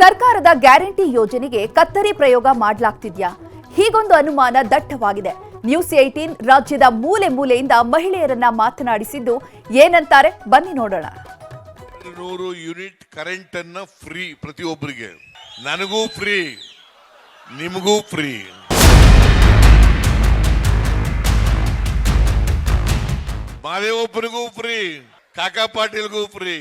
ಸರ್ಕಾರದ ಗ್ಯಾರಂಟಿ ಯೋಜನೆಗೆ ಕತ್ತರಿ ಪ್ರಯೋಗ ಮಾಡಲಾಗ್ತಿದ್ಯಾ? ಹೀಗೊಂದು ಅನುಮಾನ ದಟ್ಟವಾಗಿದೆ. ನ್ಯೂಸ್ ಏಟೀನ್ ರಾಜ್ಯದ ಮೂಲೆ ಮೂಲೆಯಿಂದ ಮಹಿಳೆಯರನ್ನ ಮಾತನಾಡಿಸಿದ್ದು ಏನಂತಾರೆ? ಬನ್ನಿ ನೋಡೋಣ. ನೂರು ಯೂನಿಟ್ ಕರೆಂಟ್ ಅನ್ನ ಫ್ರೀ ಪ್ರತಿಯೊಬ್ಬರಿಗೆ. ನನಗೂ ಫ್ರೀ, ನಿಮಗೂ ಫ್ರೀ. ಮಾದೇವಪ್ಪನಿಗೂ free, Kaka ಪಾಟೀಲ್ಗೂ free.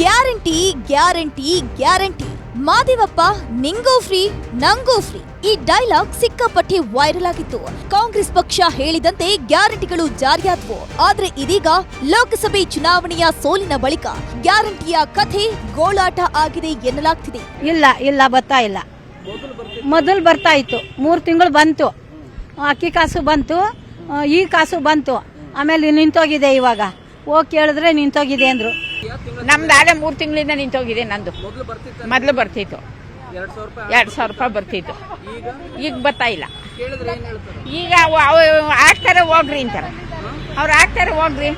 Guarantee guarantee guarantee. Madevappa, ನಿಂಗೂ ಫ್ರೀ, ನಂಗೂ ಫ್ರೀ. ಈ ಡೈಲಾಗ್ ಸಿಕ್ಕಾಪಟ್ಟೆ ವೈರಲ್ ಆಗಿತ್ತು. ಕಾಂಗ್ರೆಸ್ ಪಕ್ಷ ಹೇಳಿದಂತೆ ಗ್ಯಾರಂಟಿಗಳು ಜಾರಿಯಾದವು. ಆದ್ರೆ ಇದೀಗ ಲೋಕಸಭೆ ಚುನಾವಣೆಯ ಸೋಲಿನ ಬಳಿಕ ಗ್ಯಾರಂಟಿಯ ಕಥೆ ಗೋಳಾಟ ಆಗಿದೆ ಎನ್ನಲಾಗ್ತಿದೆ. ಇಲ್ಲ ಇಲ್ಲ, ಬರ್ತಾ ಇಲ್ಲ. ಮೊದಲು ಬರ್ತಾ ಇತ್ತು. ಮೂರು ತಿಂಗಳು ಬಂತು. ಅಕ್ಕಿ ಕಾಸು ಬಂತು ಈ ಕಾಸು ಬಂತು. ಆಮೇಲೆ ನಿಂತೋಗಿದೆ ಇವಾಗ. ಹೋಗಿ ಕೇಳಿದ್ರೆ ನಿಂತೋಗಿದೆ ಅಂದ್ರು. ನಮ್ದು ಆಗ ಮೂರು ತಿಂಗಳಿಂದ ನಿಂತೋಗಿದೆ ನಂದು. ಮೊದಲು ಬರ್ತಿತ್ತು. ಎರಡು ಸಾವಿರ ರೂಪಾಯಿ ಬರ್ತಿತ್ತು. ಈಗ? ಬರ್ತಾ ಇಲ್ಲ. ಈಗ ಆಗ್ತಾರೆ ಹೋಗ್ರಿ ಅಂತಾರೆ ಅವ್ರು ಆಗ್ತಾರೆ ಹೋಗ್ರಿ.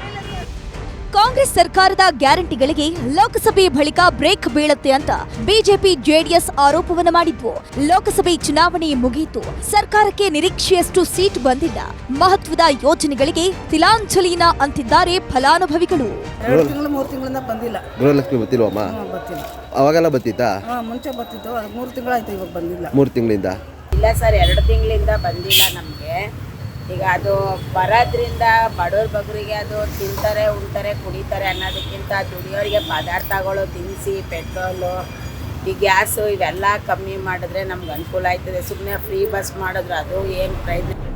ಕಾಂಗ್ರೆಸ್ ಸರ್ಕಾರದ ಗ್ಯಾರಂಟಿಗಳಿಗೆ ಲೋಕಸಭೆ ಬಳಿಕ ಬ್ರೇಕ್ ಬೀಳುತ್ತೆ ಅಂತ ಬಿಜೆಪಿ ಜೆಡಿಎಸ್ ಆರೋಪವನ್ನ ಮಾಡಿದ್ವು. ಲೋಕಸಭೆ ಚುನಾವಣೆ ಮುಗಿಯಿತು. ಸರ್ಕಾರಕ್ಕೆ ನಿರೀಕ್ಷೆಯಷ್ಟು ಸೀಟ್ ಬಂದಿಲ್ಲ. ಮಹತ್ವದ ಯೋಜನೆಗಳಿಗೆ ತಿಲಾಂಜಲಿನ ಅಂತಿದ್ದಾರೆ ಫಲಾನುಭವಿಗಳು. ಎರಡು ತಿಂಗಳು ಮೂರು ತಿಂಗಳಿಂದ ಬಂದಿಲ್ಲ. ಗೃಹಲಕ್ಷ್ಮಿ ಅವಾಗೆಲ್ಲ ಮುಂಚೆ ಮೂರು ತಿಂಗಳಾಯ್ತು ಇವಾಗ ಬಂದಿಲ್ಲ. ಮೂರು ತಿಂಗಳಿಂದ? ಇಲ್ಲ ಸರ್ ಎರಡು ತಿಂಗಳಿಂದ ಬಂದಿಲ್ಲ ನಮಗೆ. ಈಗ ಅದು ಬರೋದ್ರಿಂದ ಬಡವ್ರ ಬಗ್ರಿಗೆ ಅದು ತಿಂತಾರೆ, ಉಣ್ತಾರೆ, ಕುಡಿತಾರೆ ಅನ್ನೋದಕ್ಕಿಂತ ದುಡಿಯೋರಿಗೆ ಪದಾರ್ಥಗಳು ದಿನಸಿ ಪೆಟ್ರೋಲು, ಈ ಗ್ಯಾಸು ಇವೆಲ್ಲ ಕಮ್ಮಿ ಮಾಡಿದ್ರೆ ನಮ್ಗೆ ಅನುಕೂಲ ಆಯ್ತದೆ ಸುಮ್ಮನೆ ಫ್ರೀ ಬಸ್ ಮಾಡಿದ್ರೆ ಅದು ಏನು ಪ್ರಯೋಜನ?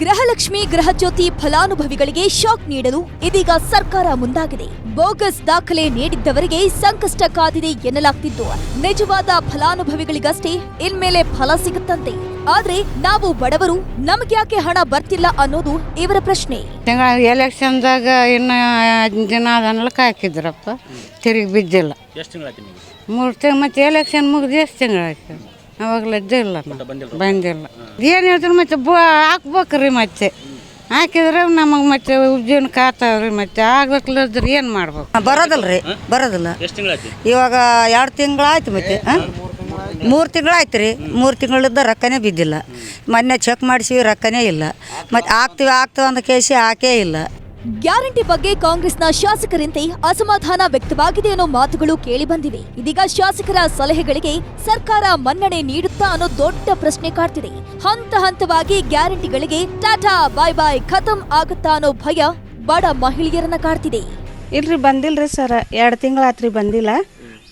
ಗೃಹಲಕ್ಷ್ಮಿ ಗೃಹಜ್ಯೋತಿ ಫಲಾನುಭವಿಗಳಿಗೆ ಶಾಕ್ ನೀಡಲು ಇದೀಗ ಸರ್ಕಾರ ಮುಂದಾಗಿದೆ. ಬೋಗಸ್ ದಾಖಲೆ ನೀಡಿದ್ದವರಿಗೆ ಸಂಕಷ್ಟ ಕಾದಿದೆ ಎನ್ನಲಾಗ್ತಿದ್ದು. ನಿಜವಾದ ಫಲಾನುಭವಿಗಳಿಗಷ್ಟೇ ಇನ್ಮೇಲೆ ಫಲ ಸಿಗುತ್ತಂತೆ. ಆದ್ರೆ ನಾವು ಬಡವರು ನಮ್ಗ್ಯಾಕೆ ಹಣ ಬರ್ತಿಲ್ಲ ಅನ್ನೋದು ಇವರ ಪ್ರಶ್ನೆ. ತಿಂಗಳ ಎಲೆಕ್ಷನ್ದಾಗ ಇನ್ನು ದಿನ ಅದನ್ನೆಲ್ಲ ಹಾಕಿದ್ರಪ್ಪ ತಿರುಗಿ ಬಿದ್ದಿಲ್ಲ. ಎಷ್ಟು ತಿಂಗಳ ನಿಮಗೆ ಮೂರು ತಿಂಗಳು ಮತ್ತೆ ಎಲೆಕ್ಷನ್ ಮುಗಿದು ಎಷ್ಟು ತಿಂಗಳಾಯ್ತು ಅವಾಗಲೇ ಇಲ್ಲ ಬಂದಿಲ್ಲ. ಏನು ಹೇಳ್ತಾರೆ ಮತ್ತೆ ಬ ಹಾಕ್ಬೇಕ್ರಿ ಮತ್ತೆ. ಹಾಕಿದ್ರೆ ನಮಗೆ ಮತ್ತೆ ಉಜ್ಜೀವನ ಕಾತಾವ್ರಿ ಮತ್ತೆ. ಆಗ್ಬೇಕಲ್ಲದ್ರೆ ಏನು ಮಾಡ್ಬೇಕು? ಬರೋದಿಲ್ಲ. ರೀ ಬರೋದಿಲ್ಲ ಇವಾಗ ಎರಡು ತಿಂಗಳಾಯ್ತು ಮತ್ತೆ ಮೂರು ತಿಂಗಳಾಯ್ತು ರೀ. ಮೂರು ತಿಂಗಳಿದ್ದ ರೊಕ್ಕನೇ ಬಿದ್ದಿಲ್ಲ. ಮೊನ್ನೆ ಚೆಕ್ ಮಾಡಿಸಿ ರೊಕ್ಕನೇ ಇಲ್ಲ. ಮತ್ತು ಆಗ್ತೀವಿ ಆಗ್ತೀವಿ ಅಂದ ಕೇಸಿ ಹಾಕೇ ಇಲ್ಲ. ಗ್ಯಾರಂಟಿ ಬಗ್ಗೆ ಕಾಂಗ್ರೆಸ್ನ ಶಾಸಕರಂತೆ ಅಸಮಾಧಾನ ವ್ಯಕ್ತವಾಗಿದೆ ಅನ್ನೋ ಮಾತುಗಳು ಕೇಳಿಬಂದಿವೆ. ಇದೀಗ ಶಾಸಕರ ಸಲಹೆಗಳಿಗೆ ಸರ್ಕಾರ ಮನ್ನಣೆ ನೀಡುತ್ತಾ ಅನ್ನೋ ದೊಡ್ಡ ಪ್ರಶ್ನೆ ಕಾಡ್ತಿದೆ. ಹಂತ ಹಂತವಾಗಿ ಗ್ಯಾರಂಟಿಗಳಿಗೆ ಟಾಟಾ ಬಾಯ್ ಬಾಯ್ ಖತಮ್ ಆಗುತ್ತಾ ಅನ್ನೋ ಭಯ ಬಡ ಮಹಿಳೆಯರನ್ನ ಕಾಡ್ತಿದೆ. ಇಲ್ರಿ, ಬಂದಿಲ್ರಿ ಸರ್. ಎರಡು ತಿಂಗಳಾತ್ರಿ ಬಂದಿಲ್ಲ.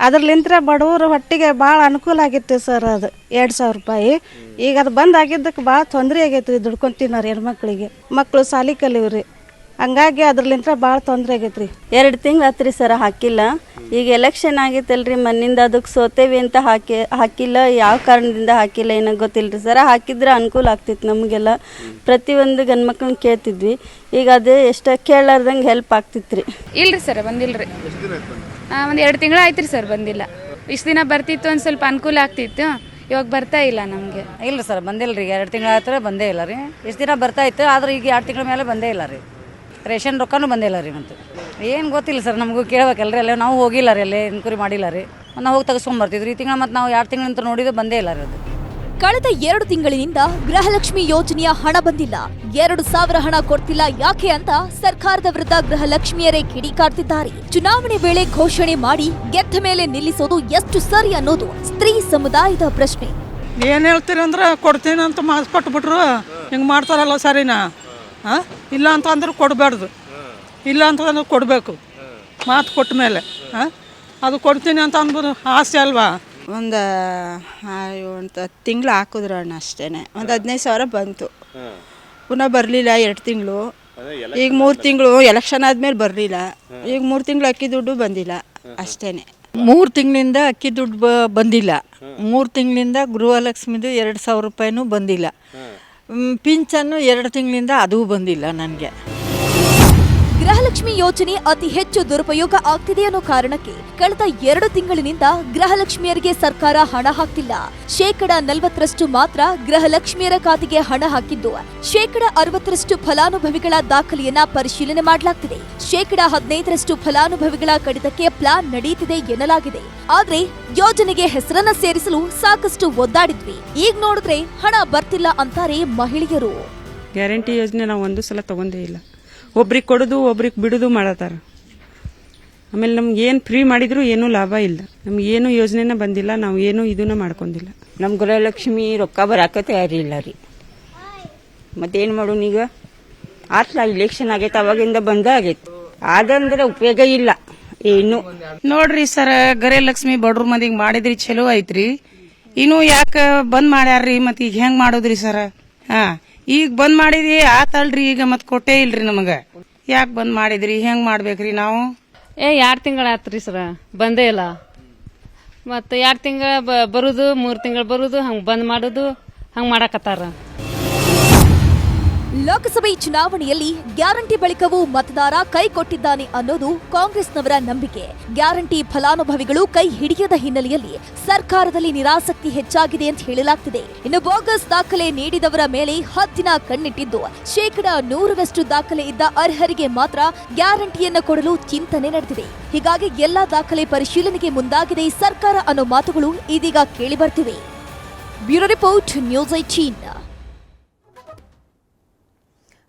ಅದ್ರಲಿಂತ್ರ ಬಡವರು ಹೊಟ್ಟಿಗೆ ಭಾಳ ಅನುಕೂಲ ಆಗಿತ್ತು ಸರ್ ಅದು. ಎರಡು ಸಾವಿರ ರೂಪಾಯಿ. ಈಗ ಅದು ಬಂದ್ ಆಗಿದ್ದಕ್ಕೆ ಭಾಳ ತೊಂದರೆ ಆಗೈತೆ ರೀ ದುಡ್ಕೊಂಡು ತಿನ್ನೋರು ಹೆಣ್ಮಕ್ಳಿಗೆ. ಮಕ್ಕಳು ಸಾಲಿ ಕಲಿವ್ರಿ ಹಂಗಾಗಿ ಅದ್ರಲಿಂತ್ರ ಭಾಳ ತೊಂದರೆ ಆಗೈತೆ ರೀ ಎರಡು ತಿಂಗ್ಳು ಆತ್ರಿ ಸರ್ ಹಾಕಿಲ್ಲ. ಈಗ ಎಲೆಕ್ಷನ್ ಆಗೈತಲ್ರಿ ಮನ್ನಿಂದ ಅದಕ್ಕೆ ಸೋತೇವಿ ಅಂತ ಹಾಕಿ ಹಾಕಿಲ್ಲ. ಯಾವ ಕಾರಣದಿಂದ ಹಾಕಿಲ್ಲ ಏನೋ ಗೊತ್ತಿಲ್ಲ ಸರ್. ಹಾಕಿದ್ರೆ ಅನುಕೂಲ ಆಗ್ತಿತ್ತು ನಮಗೆಲ್ಲ. ಪ್ರತಿಯೊಂದು ಗಂಡ್ಮಕ್ಳನ್ನ ಕೇಳ್ತಿದ್ವಿ. ಈಗ ಅದು ಎಷ್ಟು ಕೇಳಲಾರ್ದಂಗೆ ಹೆಲ್ಪ್ ಆಗ್ತಿತ್ತು ರೀ ಇಲ್ರಿ ಸರ್ ಬಂದಿಲ್ರಿ. ಒಂದು ಎರಡು ತಿಂಗಳು ಆಯ್ತು ರೀ ಸರ್ ಬಂದಿಲ್ಲ. ಇಷ್ಟು ದಿನ ಬರ್ತಿತ್ತು ಒಂದು ಸ್ವಲ್ಪ ಅನುಕೂಲ ಆಗ್ತಿತ್ತು. ಇವಾಗ ಬರ್ತಾ ಇಲ್ಲ ನಮಗೆ. ಇಲ್ಲ ಸರ್ ಬಂದಿಲ್ಲ ರೀ ಎರಡು ತಿಂಗಳ ಹತ್ರ ಬಂದೇ ಇಲ್ಲ ರೀ. ಇಷ್ಟು ದಿನ ಬರ್ತಾ ಇತ್ತು ಆದ್ರೆ ಈಗ ಎರಡು ತಿಂಗಳ ಮೇಲೆ ಬಂದೇ ಇಲ್ಲ ರೀ. ರೇಷನ್ ರೊಕ್ಕನೂ ಬಂದಿಲ್ಲ ರೀ ಮತ್ತು. ಏನು ಗೊತ್ತಿಲ್ಲ ಸರ್ ನಮಗೂ ಕೇಳ್ಬೇಕಲ್ರಿ ಅಲ್ಲೇ ನಾವು ಹೋಗಿಲ್ಲ ರೀ ಅಲ್ಲೇ ಇನ್ಕ್ವರಿ ಮಾಡಿಲ್ಲ ರೀ. ನಾವು ಹೋಗಿ ತೆಗೆಸ್ಕೊಂಬರ್ತಿದ್ವಿ ಈ ತಿಂಗಳು ಮತ್ತು ನಾವು ಎರಡು ಅಂತ ನೋಡಿದ್ರೆ ಬಂದೇ ಇಲ್ಲ ರೀ ಅದು. ಕಳೆದ ಎರಡು ತಿಂಗಳಿನಿಂದ ಗೃಹಲಕ್ಷ್ಮಿ ಯೋಜನೆಯ ಹಣ ಬಂದಿಲ್ಲ. ಎರಡು ಸಾವಿರ ಹಣ ಕೊಡ್ತಿಲ್ಲ ಯಾಕೆ ಅಂತ ಸರ್ಕಾರದ ವಿರುದ್ಧ ಗೃಹಲಕ್ಷ್ಮಿಯರೇ ಕಿಡಿಕಾಡ್ತಿದ್ದಾರೆ ಚುನಾವಣೆ ವೇಳೆ ಘೋಷಣೆ ಮಾಡಿ ಗೆದ್ದ ಮೇಲೆ ನಿಲ್ಲಿಸೋದು ಎಷ್ಟು ಸರಿ ಅನ್ನೋದು ಸ್ತ್ರೀ ಸಮುದಾಯದ ಪ್ರಶ್ನೆ. ಏನು ಹೇಳ್ತೀರಿ ಅಂದ್ರೆ ಕೊಡ್ತೀನಿ ಅಂತ ಮಾತು ಕೊಟ್ಬಿಟ್ರು ಹಿಂಗ್ ಮಾಡ್ತಾರಲ್ಲ ಸರಿನಾ? ಹಾಂ? ಇಲ್ಲ ಅಂತಂದ್ರೆ ಕೊಡಬಾರ್ದು. ಇಲ್ಲ ಅಂತಂದ್ರೆ ಕೊಡಬೇಕು. ಮಾತು ಕೊಟ್ಟ ಮೇಲೆ. ಹಾಂ? ಅದು ಕೊಡ್ತೀನಿ ಅಂತ ಅಂದ್ಬಿಟ್ಟು ಆಸೆ ಅಲ್ವಾ? ಒಂದು ಒಂದು ತಿಂಗಳು ಹಾಕಿದ್ರು ಅಣ್ಣ ಅಷ್ಟೇ ಒಂದು ಹದಿನೈದು ಸಾವಿರ ಬಂತು. ಪುನಃ ಬರಲಿಲ್ಲ ಎರಡು ತಿಂಗಳು. ಈಗ ಮೂರು ತಿಂಗಳು ಎಲೆಕ್ಷನ್ ಆದಮೇಲೆ ಬರಲಿಲ್ಲ. ಈಗ ಮೂರು ತಿಂಗಳು ಅಕ್ಕಿ ದುಡ್ಡು ಬಂದಿಲ್ಲ ಅಷ್ಟೇ ಮೂರು ತಿಂಗಳಿಂದ ಅಕ್ಕಿ ದುಡ್ಡು ಬ- ಬಂದಿಲ್ಲ. ಮೂರು ತಿಂಗಳಿಂದ ಗೃಹಲಕ್ಷ್ಮಿದು ಎರಡು ಸಾವಿರ ರೂಪಾಯಿನೂ ಬಂದಿಲ್ಲ. ಪಿಂಚನ್ನು ಎರಡು ತಿಂಗಳಿಂದ ಅದೂ ಬಂದಿಲ್ಲ ನನಗೆ. ಗೃಹಲಕ್ಷ್ಮಿ ಯೋಜನೆ ಅತಿ ಹೆಚ್ಚು ದುರುಪಯೋಗ ಆಗ್ತಿದೆ ಅನ್ನೋ ಕಾರಣಕ್ಕೆ ಕಳೆದ ಎರಡು ತಿಂಗಳಿನಿಂದ ಗೃಹಲಕ್ಷ್ಮಿಯರಿಗೆ ಸರ್ಕಾರ ಹಣ ಹಾಕ್ತಿಲ್ಲ. ಶೇಕಡ ನಲವತ್ತರಷ್ಟು ಮಾತ್ರ ಗೃಹಲಕ್ಷ್ಮಿಯರ ಖಾತೆಗೆ ಹಣ ಹಾಕಿದ್ದು, ಶೇಕಡ ಅರವತ್ತರಷ್ಟು ಫಲಾನುಭವಿಗಳ ದಾಖಲೆಯನ್ನ ಪರಿಶೀಲನೆ ಮಾಡಲಾಗ್ತಿದೆ. ಶೇಕಡ ಹದಿನೈದರಷ್ಟು ಫಲಾನುಭವಿಗಳ ಕಡಿತಕ್ಕೆ ಪ್ಲಾನ್ ನಡೆಯುತ್ತಿದೆ ಎನ್ನಲಾಗಿದೆ. ಆದ್ರೆ ಯೋಜನೆಗೆ ಹೆಸರನ್ನ ಸೇರಿಸಲು ಸಾಕಷ್ಟು ಒದ್ದಾಡಿದ್ವಿ. ಈಗ ನೋಡಿದ್ರೆ ಹಣ ಬರ್ತಿಲ್ಲ ಅಂತಾರೆ ಮಹಿಳೆಯರು. ಗ್ಯಾರಂಟಿ ಯೋಜನೆ ನಾವು ಒಂದು ಸಲ ತಗೊಂಡೇ ಇಲ್ಲ. ಒಬ್ರಿಗೆ ಕೊಡೋದು ಒಬ್ರಿಗೆ ಬಿಡೋದು ಮಾಡತ್ತಾರ. ಆಮೇಲೆ ನಮ್ಗೆ ಏನು ಫ್ರೀ ಮಾಡಿದ್ರು ಏನೂ ಲಾಭ ಇಲ್ಲ. ನಮ್ಗೆ ಏನು ಯೋಜನೆನ ಬಂದಿಲ್ಲ ನಾವು ಏನು ಇದನ್ನ ಮಾಡ್ಕೊಂಡಿಲ್ಲ. ನಮ್ಮ ಗೃಹಲಕ್ಷ್ಮಿ ರೊಕ್ಕ ಬರಾಕ ತಯಾರಿಲ್ಲ ರೀ. ಮತ್ತೇನು ಮಾಡೋಣ ಈಗ? ಆತ್ಲ ಇಲೆಕ್ಷನ್ ಆಗೈತೆ ಅವಾಗಿಂದ ಬಂದ ಆಗೈತೆ. ಆದಂದ್ರೆ ಉಪಯೋಗ ಇಲ್ಲ. ಏನು? ನೋಡ್ರಿ ಸರ್ ಗೃಹಲಕ್ಷ್ಮಿ ಬಡ್ರ ಮಂದಿಗೆ ಮಾಡಿದ್ರಿ ಚಲೋ ಐತ್ರಿ. ಇನ್ನು ಯಾಕೆ ಬಂದ್ ಮಾಡ್ಯಾರ್ರಿ ಮತ್ತೆ ಈಗ ಹೆಂಗ್ ಮಾಡೋದ್ರಿ ಸರ್? ಹಾ. ಈಗ ಬಂದ್ ಮಾಡಿದ್ರಿ, ಆತಲ್ರಿ, ಈಗ ಮತ್ ಕೊಟ್ಟೇ ಇಲ್ರಿ ನಮಗ. ಯಾಕೆ ಬಂದ್ ಮಾಡಿದ್ರಿ, ಹೆಂಗ್ ಮಾಡ್ಬೇಕ್ರಿ ನಾವು? ಏ ಎರಡು ತಿಂಗಳ ಆತ್ರಿ ಸರ? ಬಂದೇ ಇಲ್ಲ. ಮತ್ತೆ ಎರಡು ತಿಂಗಳ ಬರುದು, ಮೂರು ತಿಂಗಳು ಬರುದು, ಹಂಗೆ ಬಂದ್ ಮಾಡೋದು, ಹಂಗೆ ಮಾಡಕತ್ತಾರ. ಲೋಕಸಭೆ ಚುನಾವಣೆಯಲ್ಲಿ ಗ್ಯಾರಂಟಿ ಬಳಿಕವೂ ಮತದಾರ ಕೈ ಕೊಟ್ಟಿದ್ದಾನೆ ಅನ್ನೋದು ಕಾಂಗ್ರೆಸ್ನವರ ನಂಬಿಕೆ. ಗ್ಯಾರಂಟಿ ಫಲಾನುಭವಿಗಳು ಕೈ ಹಿಡಿಯದ ಹಿನ್ನೆಲೆಯಲ್ಲಿ ಸರ್ಕಾರದಲ್ಲಿ ನಿರಾಸಕ್ತಿ ಹೆಚ್ಚಾಗಿದೆ ಅಂತ ಹೇಳಲಾಗ್ತಿದೆ. ಇನ್ನು ಬೋಗಸ್ ದಾಖಲೆ ನೀಡಿದವರ ಮೇಲೆ ಹತ್ತಿನ ಕಣ್ಣಿಟ್ಟಿದ್ದು, ಶೇಕಡ ನೂರರಷ್ಟು ದಾಖಲೆ ಇದ್ದ ಅರ್ಹರಿಗೆ ಮಾತ್ರ ಗ್ಯಾರಂಟಿಯನ್ನು ಕೊಡಲು ಚಿಂತನೆ ನಡೆದಿದೆ. ಹೀಗಾಗಿ ಎಲ್ಲಾ ದಾಖಲೆ ಪರಿಶೀಲನೆಗೆ ಮುಂದಾಗಿದೆ ಸರ್ಕಾರ ಅನ್ನೋ ಮಾತುಗಳು ಇದೀಗ ಕೇಳಿಬರ್ತಿವೆ ಬ್ಯೂರೋ ರಿಪೋರ್ಟ್, ನ್ಯೂಸ್ ಐಟೀನ್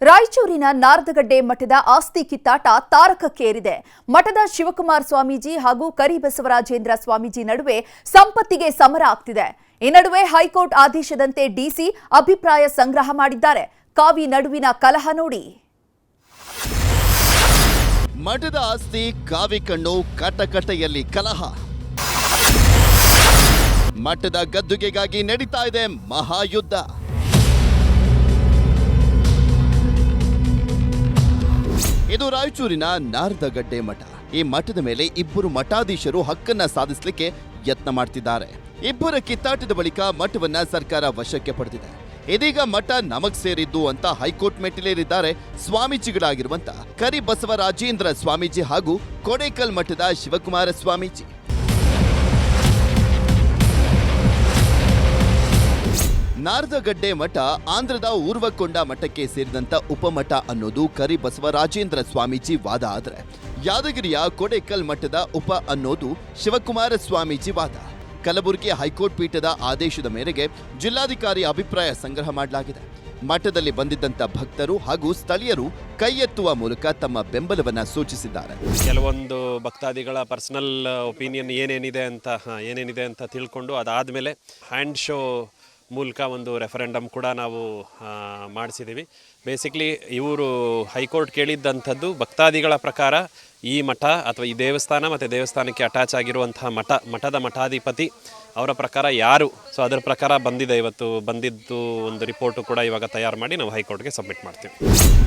ರಾಯಚೂರಿನ ನಾರದಗಡ್ಡೆ ಮಠದ ಆಸ್ತಿ ಕಿತ್ತಾಟ ತಾರಕಕ್ಕೇರಿದೆ. ಮಠದ ಶಿವಕುಮಾರ ಸ್ವಾಮೀಜಿ ಹಾಗೂ ಕರಿಬಸವರಾಜೇಂದ್ರ ಸ್ವಾಮೀಜಿ ನಡುವೆ ಸಂಪತ್ತಿಗೆ ಸಮರ ಆಗ್ತಿದೆ. ಈ ನಡುವೆ ಹೈಕೋರ್ಟ್ ಆದೇಶದಂತೆ ಡಿಸಿ ಅಭಿಪ್ರಾಯ ಸಂಗ್ರಹ ಮಾಡಿದ್ದಾರೆ. ಕಾವಿ ನಡುವಿನ ಕಲಹ ನೋಡಿ. ಮಠದ ಆಸ್ತಿ ಕಾವಿ ಕಣ್ಣು ಕಟಕಟೆಯಲ್ಲಿ ಕಲಹ. ಮಠದ ಗದ್ದುಗೆಗಾಗಿ ನಡೀತಾ ಇದೆ ಮಹಾಯುದ್ಧ. ಇದು ರಾಯಚೂರಿನ ನಾರದಗಡ್ಡೆ ಮಠ. ಈ ಮಠದ ಮೇಲೆ ಇಬ್ಬರು ಮಠಾಧೀಶರು ಹಕ್ಕನ್ನ ಸಾಧಿಸಲಿಕ್ಕೆ ಯತ್ನ ಮಾಡ್ತಿದ್ದಾರೆ. ಇಬ್ಬರ ಕಿತ್ತಾಟದ ಬಳಿಕ ಮಠವನ್ನ ಸರ್ಕಾರ ವಶಕ್ಕೆ ಪಡೆದಿದೆ. ಇದೀಗ ಮಠ ನಮಗ್ ಸೇರಿದ್ದು ಅಂತ ಹೈಕೋರ್ಟ್ ಮೆಟ್ಟಿಲೇರಿದ್ದಾರೆ ಸ್ವಾಮೀಜಿಗಳಾಗಿರುವಂತ ಕರಿಬಸವರಾಜೇಂದ್ರ ಸ್ವಾಮೀಜಿ ಹಾಗೂ ಕೊಡೇಕಲ್ ಮಠದ ಶಿವಕುಮಾರ ಸ್ವಾಮೀಜಿ. ನಾರದಗಡ್ಡೆ ಮಠ ಆಂಧ್ರದ ಊರ್ವಕೊಂಡ ಮಠಕ್ಕೆ ಸೇರಿದಂತ ಉಪಮಠ ಅನ್ನೋದು ಕರಿ ಬಸವರಾಜೇಂದ್ರ ಸ್ವಾಮೀಜಿ ವಾದ ಆದ್ರೆ. ಯಾದಗಿರಿಯ ಕೊಡೆಕಲ್ ಮಠದ ಉಪ ಅನ್ನೋದು ಶಿವಕುಮಾರ ಸ್ವಾಮೀಜಿ ವಾದ. ಕಲಬುರಗಿ ಹೈಕೋರ್ಟ್ ಪೀಠದ ಆದೇಶದ ಮೇರೆಗೆ ಜಿಲ್ಲಾಧಿಕಾರಿ ಅಭಿಪ್ರಾಯ ಸಂಗ್ರಹ ಮಾಡಲಾಗಿದೆ. ಮಠದಲ್ಲಿ ಬಂದಿದ್ದಂತ ಭಕ್ತರು ಹಾಗೂ ಸ್ಥಳೀಯರು ಕೈ ಎತ್ತುವ ಮೂಲಕ ತಮ್ಮ ಬೆಂಬಲವನ್ನು ಸೂಚಿಸಿದ್ದಾರೆ. ಕೆಲವೊಂದು ಭಕ್ತಾದಿಗಳ ಪರ್ಸನಲ್ ಒಪಿನಿಯನ್ ಏನೇನಿದೆ ಅಂತ ಏನೇನಿದೆ ಅಂತ ತಿಳ್ಕೊಂಡು ಅದಾದಮೇಲೆ ಹ್ಯಾಂಡ್ ಶೋ ಮೂಲಕ ಒಂದು ರೆಫರೆಂಡಮ್ ಕೂಡ ನಾವು ಮಾಡಿಸಿದ್ದೀವಿ. ಬೇಸಿಕ್ಲಿ ಇವರು ಹೈಕೋರ್ಟ್ ಕೇಳಿದ್ದಂಥದ್ದು ಭಕ್ತಾದಿಗಳ ಪ್ರಕಾರ ಈ ಮಠ ಅಥವಾ ಈ ದೇವಸ್ಥಾನ ಮತ್ತು ದೇವಸ್ಥಾನಕ್ಕೆ ಅಟ್ಯಾಚ್ ಆಗಿರುವಂತಹ ಮಠ, ಮಠದ ಮಠಾಧಿಪತಿ ಅವರ ಪ್ರಕಾರ ಯಾರು? ಸೊ ಅದರ ಪ್ರಕಾರ ಬಂದಿದೆ. ಇವತ್ತು ಬಂದಿದ್ದು ಒಂದು ರಿಪೋರ್ಟು ಕೂಡ ಇವಾಗ ತಯಾರು ಮಾಡಿ ನಾವು ಹೈಕೋರ್ಟ್ಗೆ ಸಬ್ಮಿಟ್ ಮಾಡ್ತೀವಿ.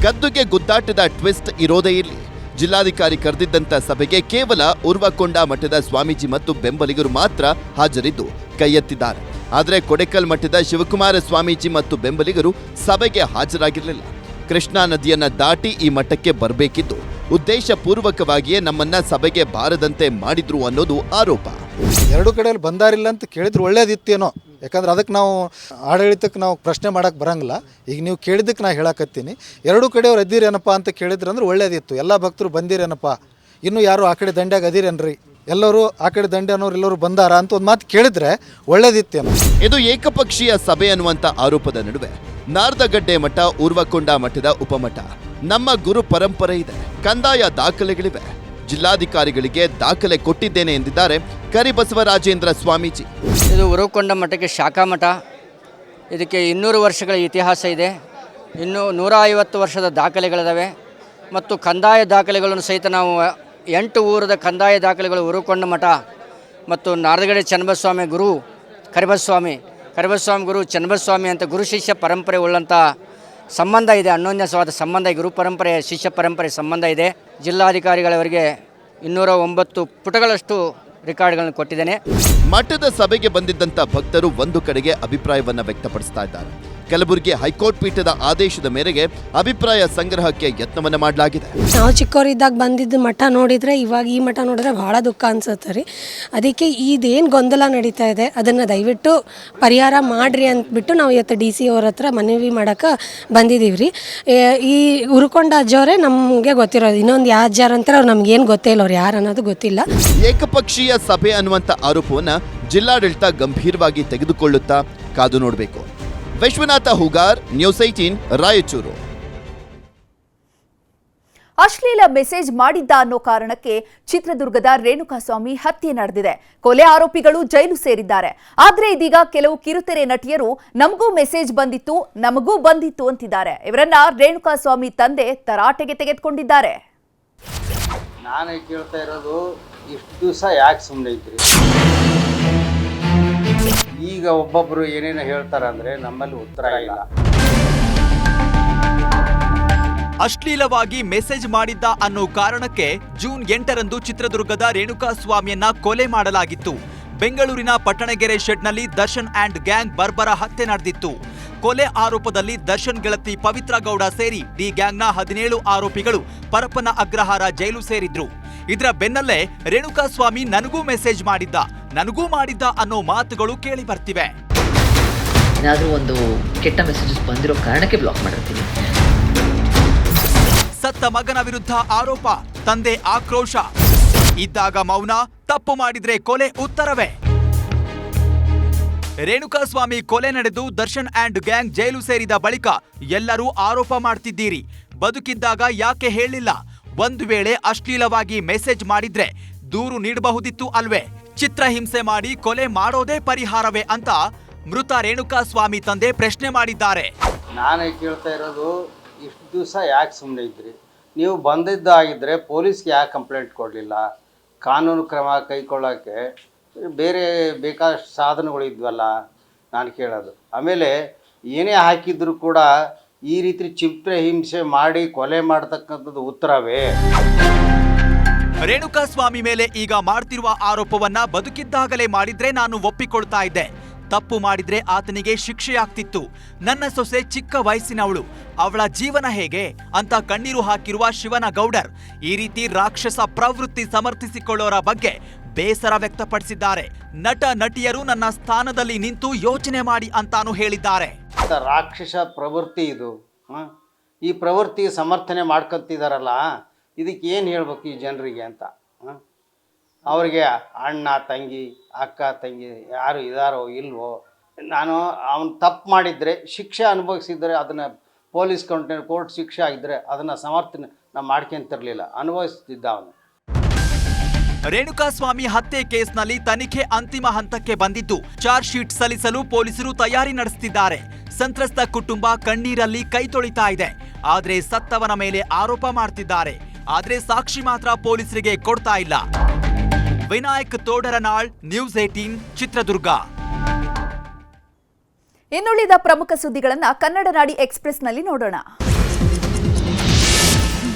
ಗದ್ದುಗೆ ಗುದ್ದಾಟದ ಟ್ವಿಸ್ಟ್ ಇರೋದೇ ಇಲ್ಲಿ ಜಿಲ್ಲಾಧಿಕಾರಿ ಕರೆದಿದ್ದಂಥ ಸಭೆಗೆ ಕೇವಲ ಉರ್ವಕೊಂಡ ಮಠದ ಸ್ವಾಮೀಜಿ ಮತ್ತು ಬೆಂಬಲಿಗರು ಮಾತ್ರ ಹಾಜರಿದ್ದು ಕೈಯೆತ್ತಿದ್ದಾರೆ ಆದರೆ ಕೊಡೆಕಲ್ ಮಠದ ಶಿವಕುಮಾರ ಸ್ವಾಮೀಜಿ ಮತ್ತು ಬೆಂಬಲಿಗರು ಸಭೆಗೆ ಹಾಜರಾಗಿರಲಿಲ್ಲ. ಕೃಷ್ಣಾ ನದಿಯನ್ನು ದಾಟಿ ಈ ಮಠಕ್ಕೆ ಬರಬೇಕಿದ್ದು ಉದ್ದೇಶಪೂರ್ವಕವಾಗಿಯೇ ನಮ್ಮನ್ನ ಸಭೆಗೆ ಬಾರದಂತೆ ಮಾಡಿದ್ರು ಅನ್ನೋದು ಆರೋಪ. ಎರಡು ಕಡೆಯಲ್ಲಿ ಬಂದಾರಿಲ್ಲ ಅಂತ ಕೇಳಿದ್ರು ಒಳ್ಳೇದಿತ್ತೇನೋ. ಯಾಕಂದ್ರೆ ಅದಕ್ಕೆ ನಾವು ಆಡಳಿತಕ್ಕೆ ನಾವು ಪ್ರಶ್ನೆ ಮಾಡಕ್ಕೆ ಬರಂಗಿಲ್ಲ. ಈಗ ನೀವು ಕೇಳಿದ್ದಕ್ಕೆ ನಾ ಹೇಳಕತ್ತೀನಿ. ಎರಡು ಕಡೆಯವ್ರು ಅದಿರೇನಪ್ಪ ಅಂತ ಕೇಳಿದ್ರೆ ಅಂದ್ರೆ ಒಳ್ಳೇದಿತ್ತು. ಎಲ್ಲ ಭಕ್ತರು ಬಂದಿರೇನಪ್ಪ. ಇನ್ನು ಯಾರು ಆ ಕಡೆ ದಂಡ್ಯಾಗ ಅದಿರೇನ್ರಿ? ಎಲ್ಲರೂ ಆ ಕಡೆ ದಂಡೆ ಅನ್ನೋರು ಎಲ್ಲರೂ ಬಂದಾರ ಅಂತ ಒಂದು ಮಾತು ಕೇಳಿದ್ರೆ ಒಳ್ಳೇದಿತ್ತೇನೋ. ಇದು ಏಕಪಕ್ಷೀಯ ಸಭೆ ಅನ್ನುವಂತ ಆರೋಪದ ನಡುವೆ ನಾರ್ದಗಡ್ಡೆ ಮಠ ಊರ್ವಕೊಂಡ ಮಠದ ಉಪಮಠ. ನಮ್ಮ ಗುರು ಪರಂಪರೆ ಇದೆ. ಕಂದಾಯ ದಾಖಲೆಗಳಿವೆ. ಜಿಲ್ಲಾಧಿಕಾರಿಗಳಿಗೆ ದಾಖಲೆ ಕೊಟ್ಟಿದ್ದೇನೆ ಎಂದಿದ್ದಾರೆ ಕರಿಬಸವರಾಜೇಂದ್ರ ಸ್ವಾಮೀಜಿ. ಇದು ಉರುಕೊಂಡ ಮಠಕ್ಕೆ ಶಾಖಾ ಮಠ. ಇದಕ್ಕೆ ಇನ್ನೂರು ವರ್ಷಗಳ ಇತಿಹಾಸ ಇದೆ. ಇನ್ನೂ ನೂರ ಐವತ್ತು ವರ್ಷದ ದಾಖಲೆಗಳಿದ್ದಾವೆ ಮತ್ತು ಕಂದಾಯ ದಾಖಲೆಗಳನ್ನು ಸಹಿತ ನಾವು ಎಂಟು ಊರದ ಕಂದಾಯ ದಾಖಲೆಗಳು ಉರುಕೊಂಡ ಮಠ ಮತ್ತು ನಾರದಗಡೆ ಚನ್ನಬಸ್ವಾಮಿ ಗುರು ಕರಿಬಸ್ವಾಮಿ. ಕರಿಬಸ್ವಾಮಿ ಗುರು ಚನ್ನಬಸ್ವಾಮಿ ಅಂತ ಗುರು ಶಿಷ್ಯ ಪರಂಪರೆ ಉಳ್ಳಂಥ ಸಂಬಂಧ ಇದೆ ಅನ್ಯೋನ್ಯಸವಾದ ಸಂಬಂಧ ಗುರು ಪರಂಪರೆ, ಶಿಷ್ಯ ಪರಂಪರೆ ಸಂಬಂಧ ಇದೆ. ಜಿಲ್ಲಾಧಿಕಾರಿಗಳವರಿಗೆ ಇನ್ನೂರ ಒಂಬತ್ತು ಪುಟಗಳಷ್ಟು ರೆಕಾರ್ಡ್ಗಳನ್ನು ಕೊಟ್ಟಿದ್ದೇನೆ. ಮಠದ ಸಭೆಗೆ ಬಂದಿದ್ದಂಥ ಭಕ್ತರು ಒಂದು ಕಡೆಗೆ ಅಭಿಪ್ರಾಯವನ್ನು ವ್ಯಕ್ತಪಡಿಸ್ತಾ ಇದ್ದಾರೆ. ಕಲಬುರಗಿ ಹೈಕೋರ್ಟ್ ಪೀಠದ ಆದೇಶದ ಮೇರೆಗೆ ಅಭಿಪ್ರಾಯ ಸಂಗ್ರಹಕ್ಕೆ ಯತ್ನವನ್ನ ಮಾಡಲಾಗಿದೆ. ನಾವು ಚಿಕ್ಕವರಿದ್ದಾಗ ಬಂದಿದ್ದ ಮಠ ನೋಡಿದರೆ ಇವಾಗ ಈ ಮಠ ನೋಡಿದ್ರೆ ಭಾಳ ದುಃಖ ಅನ್ಸುತ್ತೆ ರೀ. ಅದಕ್ಕೆ ಇದೇನು ಗೊಂದಲ ನಡೀತಾ ಇದೆ ಅದನ್ನು ದಯವಿಟ್ಟು ಪರಿಹಾರ ಮಾಡಿರಿ ಅಂದ್ಬಿಟ್ಟು ನಾವು ಇವತ್ತು ಡಿ ಸಿ ಅವ್ರ ಹತ್ರ ಮನವಿ ಮಾಡೋಕೆ ಬಂದಿದ್ದೀವಿ ರೀ. ಈ ಉರ್ಕೊಂಡ ಅಜ್ಜವರೇ ನಮಗೆ ಗೊತ್ತಿರೋದು ಇನ್ನೊಂದು ಯಾವ ಅಜ್ಜಾರ ಅಂತಾರೆ ಅವ್ರು ನಮ್ಗೇನು ಗೊತ್ತೇ ಇಲ್ಲ ಅವ್ರು ಯಾರು ಅನ್ನೋದು ಗೊತ್ತಿಲ್ಲ. ಏಕಪಕ್ಷೀಯ ಸಭೆ ಅನ್ನುವಂಥ ಆರೋಪವನ್ನ ಜಿಲ್ಲಾಡಳಿತ ಗಂಭೀರವಾಗಿ ತೆಗೆದುಕೊಳ್ಳುತ್ತಾ ಕಾದು ನೋಡಬೇಕು. Vishwanath Hugar news eighteen Raichur. ಅಶ್ಲೀಲ ಮೆಸೇಜ್ ಮಾಡಿದ್ದ ಅನ್ನೋ ಕಾರಣಕ್ಕೆ ಚಿತ್ರದುರ್ಗದ ರೇಣುಕಾಸ್ವಾಮಿ ಹತ್ಯೆ ನಡೆದಿದೆ. ಕೊಲೆ ಆರೋಪಿಗಳು ಜೈಲು ಸೇರಿದ್ದಾರೆ. ಆದರೆ ಇದೀಗ ಕೆಲವು ಕಿರುತೆರೆ ನಟಿಯರು ನಮಗೂ ಮೆಸೇಜ್ ಬಂದಿತ್ತು ನಮಗೂ ಬಂದಿತ್ತು ಅಂತಿದ್ದಾರೆ. ಇವರನ್ನ ರೇಣುಕಾಸ್ವಾಮಿ ತಂದೆ ತರಾಟೆಗೆ ತೆಗೆದುಕೊಂಡಿದ್ದಾರೆ. ನಾನು ಕೇಳ್ತಾ ಇರೋದು ಇಷ್ಟು ದಿವಸ ಯಾಕೆ ಸುಮ್ಮನೆ ಇದ್ರಿ ಈಗ ಒಬ್ಬೊಬ್ಬರು ಏನೇನು ಹೇಳ್ತಾರಂದ್ರೆ ನಮ್ಮಲ್ಲಿ ಉತ್ತರ ಇಲ್ಲ. ಅಶ್ಲೀಲವಾಗಿ ಮೆಸೇಜ್ ಮಾಡಿದ್ದ ಅನ್ನೋ ಕಾರಣಕ್ಕೆ ಜೂನ್ ಎಂಟರಂದು ಚಿತ್ರದುರ್ಗದ ರೇಣುಕಾ ಸ್ವಾಮಿಯನ್ನ ಕೊಲೆ ಮಾಡಲಾಗಿತ್ತು. ಬೆಂಗಳೂರಿನ ಪಟ್ಟಣಗೆರೆ ಶೆಡ್ನಲ್ಲಿ ದರ್ಶನ್ ಆ್ಯಂಡ್ ಗ್ಯಾಂಗ್ ಬರ್ಬರ ಹತ್ಯೆ ನಡೆದಿತ್ತು. ಕೊಲೆ ಆರೋಪದಲ್ಲಿ ದರ್ಶನ್ ಗೆಳತಿ ಪವಿತ್ರ ಗೌಡ ಸೇರಿ ಡಿ ಗ್ಯಾಂಗ್ನ ಹದಿನೇಳು ಆರೋಪಿಗಳು ಪರಪ್ಪನ ಅಗ್ರಹಾರ ಜೈಲು ಸೇರಿದ್ರು. ಇದರ ಬೆನ್ನಲ್ಲೇ ರೇಣುಕಾ ಸ್ವಾಮಿ ನನಗೂ ಮೆಸೇಜ್ ಮಾಡಿದ್ದ. ನನಗೂ ಮಾಡಿದ್ದ ಅನ್ನೋ ಮಾತುಗಳು ಕೇಳಿ ಬರ್ತಿವೆ. ಏನಾದರೂ ಒಂದು ಕೆಟ್ಟ ಮೆಸೇಜಸ್ ಬಂದಿರೋ ಕಾರಣಕ್ಕೆ ಬ್ಲಾಕ್ ಮಾಡಿರ್ತೀನಿ. ಸತ್ತ ಮಗನ ವಿರುದ್ಧ ಆರೋಪ ತಂದೆ ಆಕ್ರೋಶ. ಇದ್ದಾಗ ಮೌನ ತಪ್ಪು ಮಾಡಿದ್ರೆ ಕೊಲೆ ಉತ್ತರವೇ? ರೇಣುಕಾಸ್ವಾಮಿ ಕೊಲೆ ನಡೆದು ದರ್ಶನ್ ಆ್ಯಂಡ್ ಗ್ಯಾಂಗ್ ಜೈಲು ಸೇರಿದ ಬಳಿಕ ಎಲ್ಲರೂ ಆರೋಪ ಮಾಡ್ತಿದ್ದೀರಿ. ಬದುಕಿದ್ದಾಗ ಯಾಕೆ ಹೇಳಿಲ್ಲ? ಒಂದು ವೇಳೆ ಅಶ್ಲೀಲವಾಗಿ ಮೆಸೇಜ್ ಮಾಡಿದ್ರೆ ದೂರು ನೀಡಬಹುದಿತ್ತು ಅಲ್ವೇ? ಚಿತ್ರಹಿಂಸೆ ಮಾಡಿ ಕೊಲೆ ಮಾಡೋದೇ ಪರಿಹಾರವೇ ಅಂತ ಮೃತ ರೇಣುಕಾ ಸ್ವಾಮಿ ತಂದೆ ಪ್ರಶ್ನೆ ಮಾಡಿದ್ದಾರೆ. ನಾನು ಕೇಳ್ತಾ ಇರೋದು, ಇಷ್ಟು ದಿವಸ ಯಾಕೆ ಸುಮ್ಮನೆ ಇದ್ರಿ? ನೀವು ಬಂದಿದ್ದಾಗಿದ್ದರೆ ಪೊಲೀಸ್ಗೆ ಯಾಕೆ ಕಂಪ್ಲೇಂಟ್ ಕೊಡಲಿಲ್ಲ? ಕಾನೂನು ಕ್ರಮ ಕೈಗೊಳ್ಳೋಕ್ಕೆ ಬೇರೆ ಬೇಕಾದಷ್ಟು ಸಾಧನಗಳು ಇದ್ವಲ್ಲ, ನಾನು ಕೇಳೋದು. ಆಮೇಲೆ ಏನೇ ಹಾಕಿದ್ರು ಕೂಡ ಈ ರೀತಿ ಚಿತ್ರ ಹಿಂಸೆ ಮಾಡಿ ಕೊಲೆ ಮಾಡ್ತಕ್ಕಂಥದ್ದು ಉತ್ತರವೇ? ರೇಣುಕಾಸ್ವಾಮಿ ಮೇಲೆ ಈಗ ಮಾಡ್ತಿರುವ ಆರೋಪವನ್ನ ಬದುಕಿದ್ದಾಗಲೇ ಮಾಡಿದ್ರೆ ನಾನು ಒಪ್ಪಿಕೊಳ್ತಾ ಇದ್ದೆ. ತಪ್ಪು ಮಾಡಿದ್ರೆ ಆತನಿಗೆ ಶಿಕ್ಷೆಯಾಗ್ತಿತ್ತು. ನನ್ನ ಸೊಸೆ ಚಿಕ್ಕ ವಯಸ್ಸಿನವಳು. ಅವಳ ಜೀವನ ಹೇಗೆ? ಅಂತ ಕಣ್ಣೀರು ಹಾಕಿರುವ ಶಿವನ ಗೌಡರ್ ಈ ರೀತಿ ರಾಕ್ಷಸ ಪ್ರವೃತ್ತಿ ಸಮರ್ಥಿಸಿಕೊಳ್ಳೋರ ಬಗ್ಗೆ ಬೇಸರ ವ್ಯಕ್ತಪಡಿಸಿದ್ದಾರೆ. ನಟ, ನಟಿಯರು ನನ್ನ ಸ್ಥಾನದಲ್ಲಿ ನಿಂತು ಯೋಚನೆ ಮಾಡಿ ಅಂತಾನು ಹೇಳಿದ್ದಾರೆ. ರಾಕ್ಷಸ ಪ್ರವೃತ್ತಿ ಇದು. ಈ ಪ್ರವೃತ್ತಿ ಸಮರ್ಥನೆ ಮಾಡ್ಕೊತಿದಾರಲ್ಲ, ಇದಕ್ಕೆ ಏನು ಹೇಳ್ಬೇಕು ಈ ಜನರಿಗೆ ಅಂತ? ಅವರಿಗೆ ಅಣ್ಣ, ತಂಗಿ, ಅಕ್ಕ, ತಂಗಿ ಯಾರು ಇದಾರೋ ಇಲ್ವೋ, ನಾನು ಅವನು ತಪ್ಪು ಮಾಡಿದರೆ, ಶಿಕ್ಷೆ ಅನುಭವಿಸಿದರೆ, ಅದನ್ನು ಪೊಲೀಸ್ ಕಂಪ್ಲೇಂಟ್ ಕೋರ್ಟ್ ಶಿಕ್ಷೆ ಆಗಿದ್ದರೆ ಅದನ್ನು ಸಮರ್ಥನೆ ನಾವು ಮಾಡ್ಕೊಂತಿರ್ಲಿಲ್ಲ. ಅನುಭವಿಸ್ತಿದ್ದ ಅವನು. ರೇಣುಕಾಸ್ವಾಮಿ ಹತ್ಯೆ ಕೇಸ್ನಲ್ಲಿ ತನಿಖೆ ಅಂತಿಮ ಹಂತಕ್ಕೆ ಬಂದಿದ್ದು, ಚಾರ್ಜ್ ಶೀಟ್ ಸಲ್ಲಿಸಲು ಪೊಲೀಸರು ತಯಾರಿ ನಡೆಸುತ್ತಿದ್ದಾರೆ. ಸಂತ್ರಸ್ತ ಕುಟುಂಬ ಕಣ್ಣೀರಲ್ಲಿ ಕೈ ತೊಳಿತಾ ಇದೆ. ಆದರೆ ಸತ್ತವನ ಮೇಲೆ ಆರೋಪ ಮಾಡ್ತಿದ್ದಾರೆ. ಆದರೆ ಸಾಕ್ಷಿ ಮಾತ್ರ ಪೊಲೀಸರಿಗೆ ಕೊಡ್ತಾ ಇಲ್ಲ. Vinayak Todaranal, news eighteen Chitradurga. ಇನ್ನುಳಿದ ಪ್ರಮುಖ ಸುದ್ದಿಗಳನ್ನು ಕನ್ನಡ ನಾಡಿ ಎಕ್ಸ್ಪ್ರೆಸ್ನಲ್ಲಿ ನೋಡೋಣ.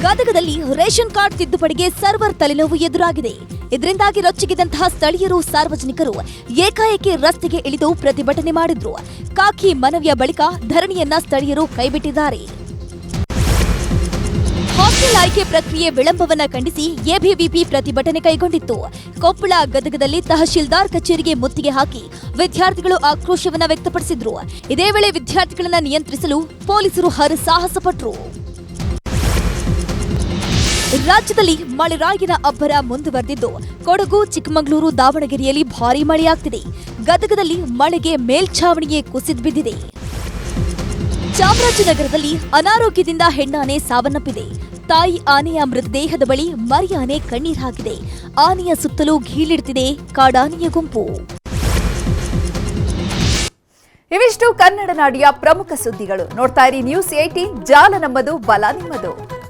ಗದಗದಲ್ಲಿ ರೇಷನ್ ಕಾರ್ಡ್ ತಿದ್ದುಪಡಿಗೆ ಸರ್ವರ್ ತಲೆನೋವು ಎದುರಾಗಿದೆ. ಇದರಿಂದಾಗಿ ರೊಚ್ಚಿಗೆದಂತಹ ಸ್ಥಳೀಯರು, ಸಾರ್ವಜನಿಕರು ಏಕಾಏಕಿ ರಸ್ತೆಗೆ ಇಳಿದು ಪ್ರತಿಭಟನೆ ಮಾಡಿದ್ರು. ಕಾಕಿ ಮನವಿಯ ಬಳಿಕ ಧರಣಿಯನ್ನ ಸ್ಥಳೀಯರು ಕೈಬಿಟ್ಟಿದ್ದಾರೆ. ಹಾಸ್ಟೆಲ್ ಆಯ್ಕೆ ಪ್ರಕ್ರಿಯೆ ವಿಳಂಬವನ್ನ ಖಂಡಿಸಿ ಎಬಿವಿಪಿ ಪ್ರತಿಭಟನೆ ಕೈಗೊಂಡಿತ್ತು. ಕೊಪ್ಪಳ ಗದಗದಲ್ಲಿ ತಹಶೀಲ್ದಾರ್ ಕಚೇರಿಗೆ ಮುತ್ತಿಗೆ ಹಾಕಿ ವಿದ್ಯಾರ್ಥಿಗಳು ಆಕ್ರೋಶವನ್ನ ವ್ಯಕ್ತಪಡಿಸಿದ್ರು. ಇದೇ ವೇಳೆ ವಿದ್ಯಾರ್ಥಿಗಳನ್ನ ನಿಯಂತ್ರಿಸಲು ಪೊಲೀಸರು ಹರಸಾಹಸ ಪಟ್ರು ರಾಜ್ಯದಲ್ಲಿ ಮಳೆರಾಗಿನ ಅಬ್ಬರ ಮುಂದುವರೆದಿದ್ದು, ಕೊಡಗು, ಚಿಕ್ಕಮಗಳೂರು, ದಾವಣಗೆರೆಯಲ್ಲಿ ಭಾರೀ ಮಳೆಯಾಗ್ತಿದೆ. ಗದಗದಲ್ಲಿ ಮಳೆಗೆ ಮೇಲ್ಛಾವಣಿಯೇ ಕುಸಿದು ಬಿದ್ದಿದೆ. ಚಾಮರಾಜನಗರದಲ್ಲಿ ಅನಾರೋಗ್ಯದಿಂದ ಹೆಣ್ಣಾನೆ ಸಾವನ್ನಪ್ಪಿದೆ. ತಾಯಿ ಆನೆಯ ಮೃತದೇಹದ ಬಳಿ ಮರಿಯಾನೆ ಕಣ್ಣೀರ್ ಹಾಕಿದೆ. ಆನೆಯ ಸುತ್ತಲೂ ಘೀಳಿಡ್ತಿದೆ ಕಾಡಾನೆಯ ಗುಂಪು. ಇವಿಷ್ಟು ಕನ್ನಡ ನಾಡಿಯ ಪ್ರಮುಖ ಸುದ್ದಿಗಳು. ನೋಡ್ತಾ ಇರಿ ನ್ಯೂಸ್ ಏಟೀನ್ ಜಾಲ ನಮ್ಮದು, ಬಲ ನಿಮ್ಮದು.